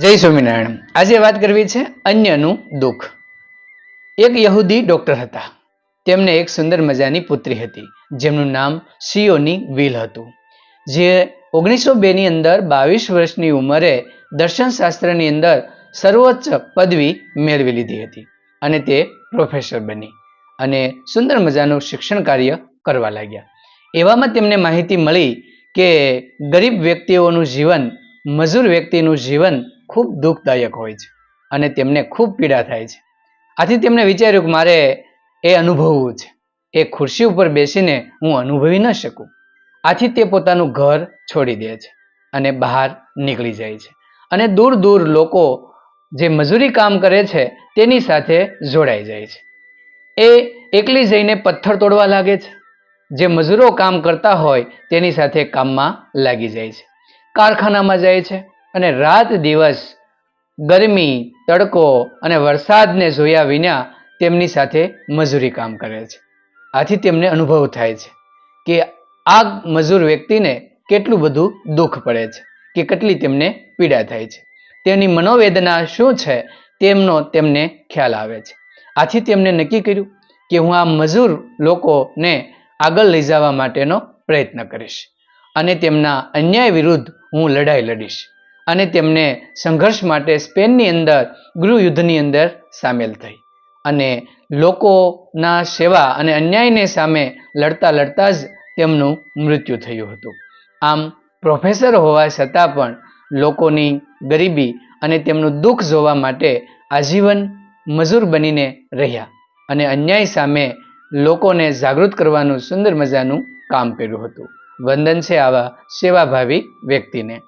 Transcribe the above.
જય સ્વામિનારાયણ. આજે વાત કરવી છે અન્યનું દુઃખ. એક યહૂદી ડોક્ટર હતા. તેમને એક સુંદર મજાની પુત્રી હતી, જેમનું નામ સિયોની વિલ હતું. જે ઓગણીસો બેની અંદર બાવીસ વર્ષની ઉંમરે દર્શનશાસ્ત્રની અંદર સર્વોચ્ચ પદવી મેળવી લીધી હતી અને તે પ્રોફેસર બની અને સુંદર મજાનું શિક્ષણ કાર્ય કરવા લાગ્યા. એવામાં તેમને માહિતી મળી કે ગરીબ વ્યક્તિઓનું જીવન, મજૂર વ્યક્તિનું જીવન ખૂબ દુઃખદાયક હોય છે અને તેમને ખૂબ પીડા થાય છે. આથી તેમણે વિચાર્યું કે મારે એ અનુભવવું છે. એ ખુરશી ઉપર બેસીને હું અનુભવી ન શકું. આથી તે પોતાનું ઘર છોડી દે છે અને બહાર નીકળી જાય છે. અને દૂર દૂર લોકો જે મજૂરી કામ કરે છે તેની સાથે જોડાઈ જાય છે. એ એકલી જઈને પથ્થર તોડવા લાગે છે. જે મજૂરો કામ કરતા હોય તેની સાથે કામમાં લાગી જાય છે. કારખાનામાં જાય છે. અને રાત દિવસ ગરમી, તડકો અને વરસાદને જોયા વિના તેમની સાથે મજૂરી કામ કરે છે. આથી તેમને અનુભવ થાય છે કે આ મજૂર વ્યક્તિને કેટલું બધું દુઃખ પડે છે કે કેટલી તેમને પીડા થાય છે. તેની મનોવેદના શું છે તેમનો તેમને ખ્યાલ આવે છે. આથી તેમને નક્કી કર્યું કે હું આ મજૂર લોકોને આગળ લઈ જવા માટેનો પ્રયત્ન કરીશ અને તેમના અન્યાય વિરુદ્ધ હું લડાઈ લડીશ. અને તેમને સંઘર્ષ માટે સ્પેનની અંદર, ગૃહયુદ્ધની અંદર સામેલ થઈ. અને લોકોના સેવા અને અન્યાયને સામે લડતા લડતા જ તેમનું મૃત્યુ થયું હતું. આમ પ્રોફેસર હોવા છતાં પણ લોકોની ગરીબી અને તેમનું દુઃખ જોવા માટે આજીવન મજૂર બનીને રહ્યા અને અન્યાય સામે લોકોને જાગૃત કરવાનું સુંદર મજાનું કામ કર્યું હતું. વંદન છે આવા સેવાભાવી વ્યક્તિને.